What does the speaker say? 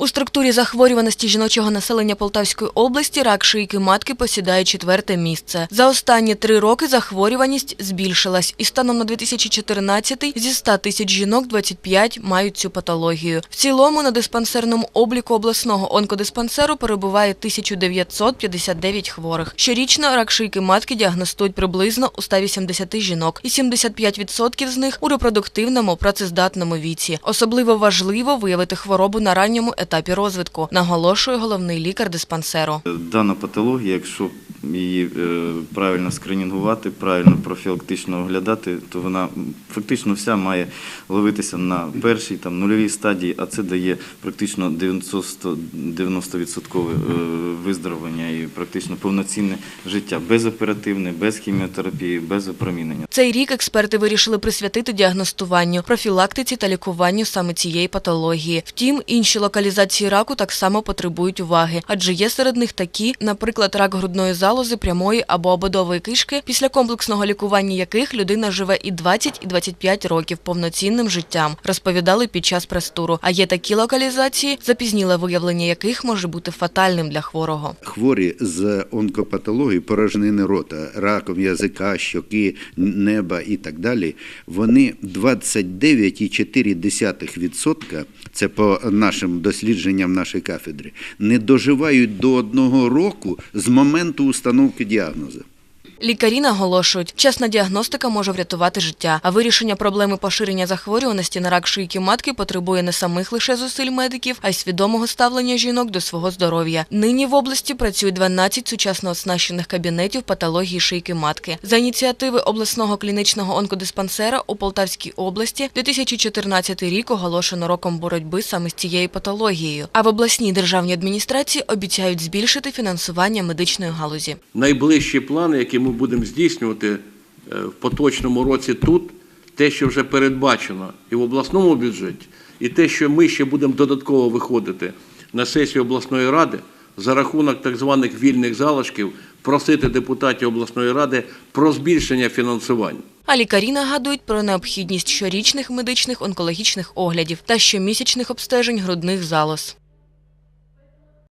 У структурі захворюваності жіночого населення Полтавської області рак шийки матки посідає четверте місце. За останні три роки захворюваність збільшилась, і станом на 2014 зі 100 тисяч жінок 25 мають цю патологію. В цілому на диспансерному обліку обласного онкодиспансеру перебуває 1959 хворих. Щорічно рак шийки матки діагностують приблизно у 180 жінок, і 75% з них у репродуктивному працездатному віці. Особливо важливо виявити хворобу на ранньому етапі розвитку, наголошує головний лікар диспансеру. Дана патологія, якщо її е, правильно скринінгувати, правильно профілактично оглядати, то вона фактично вся має ловитися на першій там нульовій стадії, а це дає практично 90 90% е, виздоровлення і практично повноцінне життя, безоперативне, без хіміотерапії, без опромінення. Цей рік експерти вирішили присвятити діагностуванню, профілактиці та лікуванню саме цієї патології. Втім, інші локалізації раку так само потребують уваги, адже є серед них такі, наприклад, рак грудної залози, прямої або ободової кишки, після комплексного лікування яких людина живе і 20, і 25 років повноцінним життям, розповідали під час прес-туру. А є такі локалізації, запізніле виявлення яких може бути фатальним для хворого. Хворі з онкопатологією, порожнини рота, раком язика, щоки, неба і так далі, вони 29,4%, це по нашим дослідженням нашої кафедри, не доживають до одного року з моменту установки діагнозу. Лікарі наголошують, вчасна діагностика може врятувати життя, а вирішення проблеми поширення захворюваності на рак шийки матки потребує не самих лише зусиль медиків, а й свідомого ставлення жінок до свого здоров'я. Нині в області працюють 12 сучасно оснащених кабінетів патології шийки матки. За ініціативи обласного клінічного онкодиспансера у Полтавській області 2014 рік оголошено роком боротьби саме з цією патологією. А в обласній державній адміністрації обіцяють збільшити фінансування медичної галузі. найближчі плани, які ми будемо здійснювати е, в поточному році тут, те, що вже передбачено і в обласному бюджеті, і те, що ми ще будемо додатково виходити на сесію обласної ради за рахунок так званих вільних залишків, просити депутатів обласної ради про збільшення фінансування. А лікарі нагадують про необхідність щорічних медичних онкологічних оглядів та щомісячних обстежень грудних залоз.